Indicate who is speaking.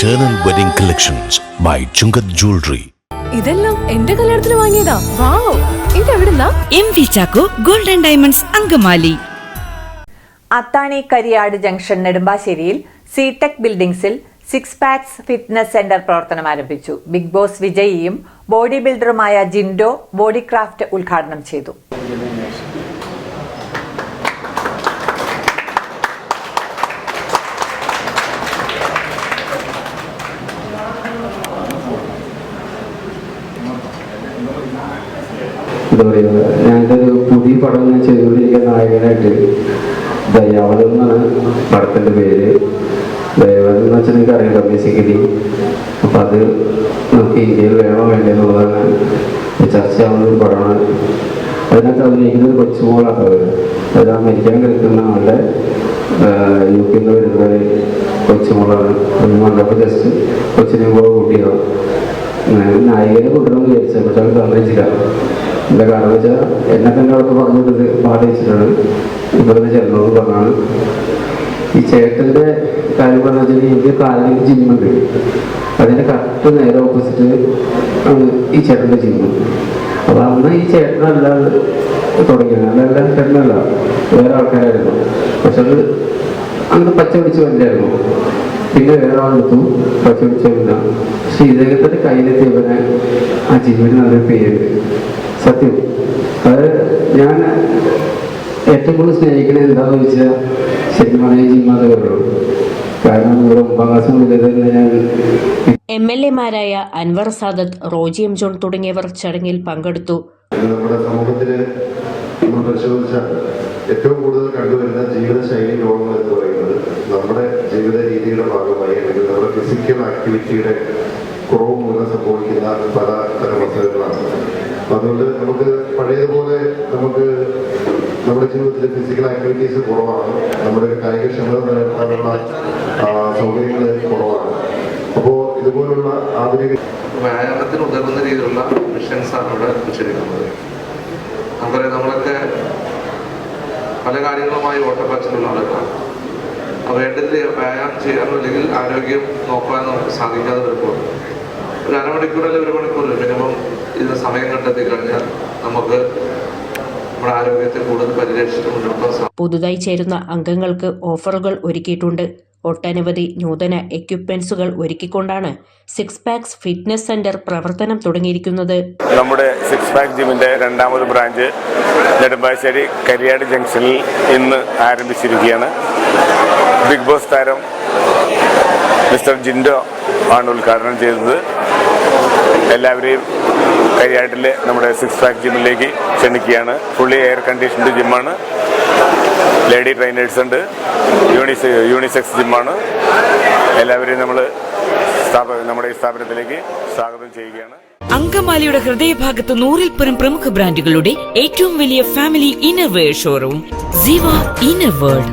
Speaker 1: Eternal Wedding Collections by Chungat Jewelry.
Speaker 2: ഇതെല്ലാം എന്റെ കല്യാണത്തിന് വാങ്ങിയതാ. Wow ഇതെവിടുന്നാ?
Speaker 3: M V Chacko golden diamonds Angamaly.
Speaker 4: Athani Kariyad junction നെടുമ്പാശ്ശേരിയിൽ സിടെക് ബിൽഡിംഗ്സിൽ സിക്സ് പാക്സ് ഫിറ്റ്നസ് സെന്റർ പ്രവർത്തനം ആരംഭിച്ചു. ബിഗ് ബോസ് വിജയിയും ബോഡി ബിൽഡറുമായ ജിൻഡോ ബോഡി ക്രാഫ്റ്റ് ഉദ്ഘാടനം ചെയ്തു.
Speaker 5: എന്താ പറയുക ഞാനിതൊരു പുതിയ പടം ഞാൻ ചെയ്തുകൊണ്ടിരിക്കുന്ന നായകനായിട്ട് ദയാവതം എന്നാണ് പടത്തിന്റെ പേര്. ദയാവതം എന്ന് വെച്ചാൽ നിങ്ങൾക്ക് അറിയാം ബേസിക്കലി അപ്പം അത് നമുക്ക് ഇന്ത്യയിൽ വേണോ വേണ്ടെന്നുള്ളതാണ് ചർച്ചയാവുന്ന ഒരു പടമാണ്. അതിനകത്ത് അഭിനയിക്കുന്നത് കൊച്ചുമോളാണ് അവർ അത് അമേരിക്കാൻ കിടക്കുന്ന ആളുടെ യു പി നിന്ന് വരുന്ന ഒരു കൊച്ചുമോളാണ്. വന്നപ്പോൾ ജസ്റ്റ് കൊച്ചിനെയും കൂടെ കൂട്ടിയതാണ്. നായികനെ കൊണ്ടുവരണം വിചാരിച്ചത് പക്ഷെ അത് സമ്മതിച്ചില്ല എന്താ കാരണം വെച്ചാൽ എന്നെ തന്നെ അവിടെ പറഞ്ഞിട്ട് പാടിച്ചിട്ടുണ്ട്. ഇവിടുന്ന് ചെല്ലണമെന്ന് പറഞ്ഞാണ്. ഈ ചേട്ടന്റെ കാര്യം പറഞ്ഞു വെച്ചാൽ എനിക്ക് കാലിലേക്ക് ജിമ്മുണ്ട്. അതിന്റെ കറക്റ്റ് നേരെ ഓപ്പോസിറ്റ് ആണ് ഈ ചേട്ടന്റെ ജിമ്മ് അപ്പോൾ അന്ന് ഈ ചേട്ടനല്ലാതെ തുടങ്ങിയത്. അല്ലല്ല ചേട്ടനല്ല. വേറെ ആൾക്കാരായിരുന്നു. പക്ഷെ അത് അന്ന് പച്ച പിടിച്ച് വരില്ലായിരുന്നു പിന്നെ വേറെ ആളെടുത്തു പക്ഷെ ഇദ്ദേഹത്തിന്റെ കയ്യിലെത്തിയവനെ ആ ജീവിതം നല്ല പേര് സത്യം. അത് ഞാൻ ഏറ്റവും കൂടുതൽ സ്നേഹിക്കുന്നത് എന്താണെന്ന് വെച്ചാൽ ശരിക്കും പറഞ്ഞാൽ കാരണം ഇവിടെ ഒമ്പതാം ക്ലാസ് മുതൽ തന്നെ ഞാൻ
Speaker 6: എം എൽ എമാരായ അൻവർ സാദത്ത് റോജി എം ജോൺ തുടങ്ങിയവർ ചടങ്ങിൽ പങ്കെടുത്തു.
Speaker 7: നമ്മുടെ സമൂഹത്തിൽ നമ്മൾ പരിശോധിച്ചാൽ ഏറ്റവും കൂടുതൽ കണ്ടുവരുന്ന ജീവിതശൈലി രോഗങ്ങൾ എന്ന് പറയുന്നത് നമ്മുടെ ജീവിത രീതിയുടെ ഭാഗമായി അല്ലെങ്കിൽ നമ്മുടെ ഫിസിക്കൽ ആക്ടിവിറ്റിയുടെ കുറവ് മൂലം സംഭവിക്കുന്ന പല തരം അസുഖങ്ങളാണ് അതുകൊണ്ട് നമുക്ക് പഴയതുപോലെ നമുക്ക് നമ്മുടെ ജീവിതത്തിൽ ഫിസിക്കൽ ആക്ടിവിറ്റീസ് കുറവാണ്. നമ്മുടെ കായികക്ഷമത നിലനിർത്താനുള്ള സൗകര്യങ്ങൾ കുറവാണ്. അപ്പോൾ ഇതുപോലുള്ള ആധുനിക
Speaker 8: വ്യായാമത്തിന് ഉതകുന്ന രീതിയിലുള്ള മിഷൻസ് ആണ് ഇവിടെ വെച്ചിരിക്കുന്നത്. നമുക്കറിയാം നമ്മളൊക്കെ പല കാര്യങ്ങളുമായി ഓട്ടപ്പാച്ചിലുള്ള ആളുകളാണ്. വേണ്ടതിൽ വ്യായാമം ചെയ്യാനോ അല്ലെങ്കിൽ ആരോഗ്യം നോക്കാനോ നമുക്ക് സാധിക്കാതെ വരുമ്പോൾ ഒരു അരമണിക്കൂർ അല്ലെങ്കിൽ ഒരു മണിക്കൂർ മിനിമം ഇതിന് സമയം കണ്ടെത്തി കഴിഞ്ഞാൽ നമുക്ക് നമ്മുടെ ആരോഗ്യത്തെ കൂടുതൽ പരിരക്ഷിച്ച് മുന്നോട്ട്
Speaker 6: പുതുതായി ചേരുന്ന അംഗങ്ങൾക്ക് ഓഫറുകൾ ഒരുക്കിയിട്ടുണ്ട്. ഒട്ടനവധി നൂതന എക്യുപ്മെന്റ്സുകൾ ഒരുക്കിക്കൊണ്ടാണ് സിക്സ് പാക്സ് ഫിറ്റ്നസ് സെന്റർ പ്രവർത്തനം തുടങ്ങിയിരിക്കുന്നത്.
Speaker 9: നമ്മുടെ സിക്സ് പാക്ക് ജിമ്മിന്റെ രണ്ടാമത് ബ്രാഞ്ച് നെടുമ്പാശ്ശേരി കരിയാട് ജംഗ്ഷനിൽ ഇന്ന് ആരംഭിച്ചിരിക്കുകയാണ്. ബിഗ് ബോസ് താരം മിസ്റ്റർ ജിൻഡോ ആണ് ഉദ്ഘാടനം ചെയ്തത്. എല്ലാവരെയും കരിയാട്ടിലെ നമ്മുടെ സിക്സ് പാക്ക് ജിമ്മിലേക്ക് ക്ഷണിക്കുകയാണ്. ഫുള്ളി എയർ കണ്ടീഷൻഡ് ജിമ്മാണ് ലേഡി ട്രെയിനേഴ്സ് ഉണ്ട്. യൂണിസെ യൂണിസെക്സ് ജിമ്മാണ് എല്ലാവരെയും നമ്മൾ നമ്മുടെ സ്ഥാപനത്തിലേക്ക് സ്വാഗതം ചെയ്യുകയാണ്.
Speaker 3: അങ്കമാലിയുടെ ഹൃദയഭാഗത്ത് നൂറിൽ പരം പ്രമുഖ ബ്രാൻഡുകളുടെ ഏറ്റവും വലിയ ഫാമിലി ഇന്നർവെയർ ഷോറൂം സിവ ഇന്നർ വേൾഡ്